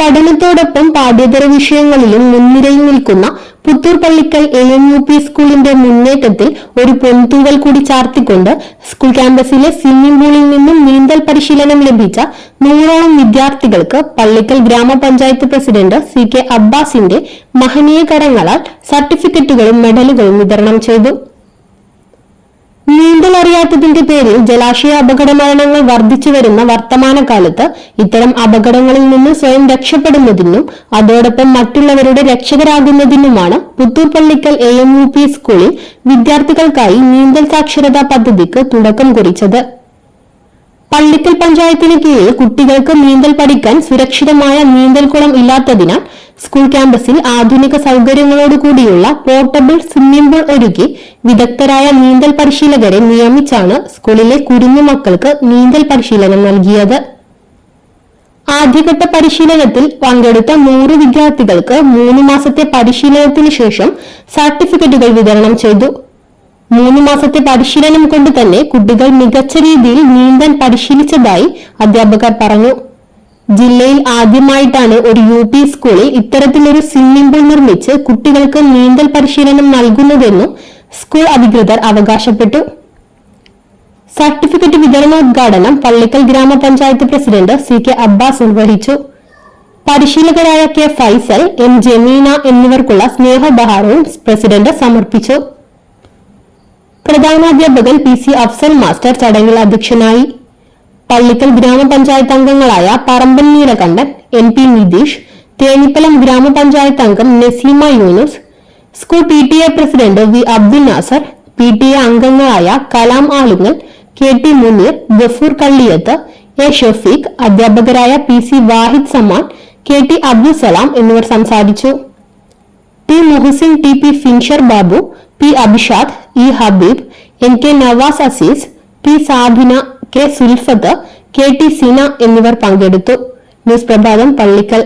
പഠനത്തോടൊപ്പം പാഠ്യേതര വിഷയങ്ങളിലും മുൻനിരയിൽ നിൽക്കുന്ന Puthur Pallikkal A M U P സ്കൂളിന്റെ മുന്നേറ്റത്തിൽ ഒരു പൊൻതൂവൽ കൂടി ചാർത്തിക്കൊണ്ട് സ്കൂൾ ക്യാമ്പസിലെ സ്വിമ്മിംഗ് പൂളിൽ നിന്നും നീന്തൽ പരിശീലനം ലഭിച്ച നൂറോളം വിദ്യാർത്ഥികൾക്ക് പള്ളിക്കൽ ഗ്രാമപഞ്ചായത്ത് പ്രസിഡന്റ് സി കെ അബ്ബാസിന്റെ മഹനീയ കരങ്ങളാൽ സർട്ടിഫിക്കറ്റുകളും മെഡലുകളും വിതരണം ചെയ്തു. അറിയാത്തതിന്റെ പേരിൽ ജലാശയ അപകട മരണങ്ങൾ വർദ്ധിച്ചു വരുന്ന വർത്തമാനകാലത്ത് ഇത്തരം അപകടങ്ങളിൽ നിന്ന് സ്വയം രക്ഷപ്പെടുന്നതിനും അതോടൊപ്പം മറ്റുള്ളവരുടെ രക്ഷകരാകുന്നതിനുമാണ് Puthur Pallikkal A M U P സ്കൂളിൽ വിദ്യാർത്ഥികൾക്കായി നീന്തൽ സാക്ഷരതാ പദ്ധതിക്ക് തുടക്കം കുറിച്ചത്. പള്ളിക്കൽ പഞ്ചായത്തിന് കീഴിൽ കുട്ടികൾക്ക് നീന്തൽ പഠിക്കാൻ സുരക്ഷിതമായ നീന്തൽക്കുളം ഇല്ലാത്തതിനാൽ സ്കൂൾ ക്യാമ്പസിൽ ആധുനിക സൗകര്യങ്ങളോടുകൂടിയുള്ള പോർട്ടബിൾ സ്വിമ്മിംഗ് പൂൾ ഒരുക്കി വിദഗ്ധരായ നീന്തൽ പരിശീലകരെ നിയമിച്ചാണ് സ്കൂളിലെ കുരുന്നു മക്കൾക്ക് നീന്തൽ പരിശീലനം നൽകിയത്. ആദ്യഘട്ട പരിശീലനത്തിൽ പങ്കെടുത്ത നൂറ് വിദ്യാർത്ഥികൾക്ക് മൂന്ന് മാസത്തെ പരിശീലനത്തിന് ശേഷം സർട്ടിഫിക്കറ്റുകൾ വിതരണം ചെയ്തു. മൂന്ന് മാസത്തെ പരിശീലനം കൊണ്ട് തന്നെ കുട്ടികൾ മികച്ച രീതിയിൽ നീന്താൻ പരിശീലിച്ചതായി അധ്യാപകർ പറഞ്ഞു. ജില്ലയിൽ ആദ്യമായിട്ടാണ് ഒരു യു പി സ്കൂളിൽ ഇത്തരത്തിലൊരു സ്വിമ്മിംഗ് പൂൾ നിർമ്മിച്ച് കുട്ടികൾക്ക് നീന്തൽ പരിശീലനം നൽകുന്നതെന്നും സ്കൂൾ അധികൃതർ അവകാശപ്പെട്ടു. സർട്ടിഫിക്കറ്റ് വിതരണോദ്ഘാടനം പള്ളിക്കൽ ഗ്രാമപഞ്ചായത്ത് പ്രസിഡന്റ് സി കെ അബ്ബാസ് നിർവഹിച്ചു. പരിശീലകരായ കെ ഫൈസൽ എം ജമീന എന്നിവർക്കുള്ള സ്നേഹോപഹാരവും പ്രസിഡന്റ് സമർപ്പിച്ചു. പ്രധാനാധ്യാപകൻ പി സി അഫ്സൽ മാസ്റ്റർ ചടങ്ങിൽ അധ്യക്ഷനായി പള്ളിക്കൽ ഗ്രാമപഞ്ചായത്ത് അംഗങ്ങളായ പറമ്പൻ നീലകണ്ഠൻ എം പി നിതീഷ് തേനിപ്പലം ഗ്രാമപഞ്ചായത്ത് അംഗം Naseema Yunus school P T A president V Abdul Nasar P T A അംഗങ്ങളായ Kalam Alungal K T Muneer Gafoor Kalliyath A Shafeeq അധ്യാപകരായ P C Wahid Saman K T Abdul Salam എന്നിവർ സംസാരിച്ചു. T Muhsin T P Finsher Babu P Abhishad E Habeeb N K Navas Azeez P Sabina K Sulfath K T Sina എന്നിവർ പങ്കെടുത്തു. News പ്രഭാതം പള്ളിക്കൽ.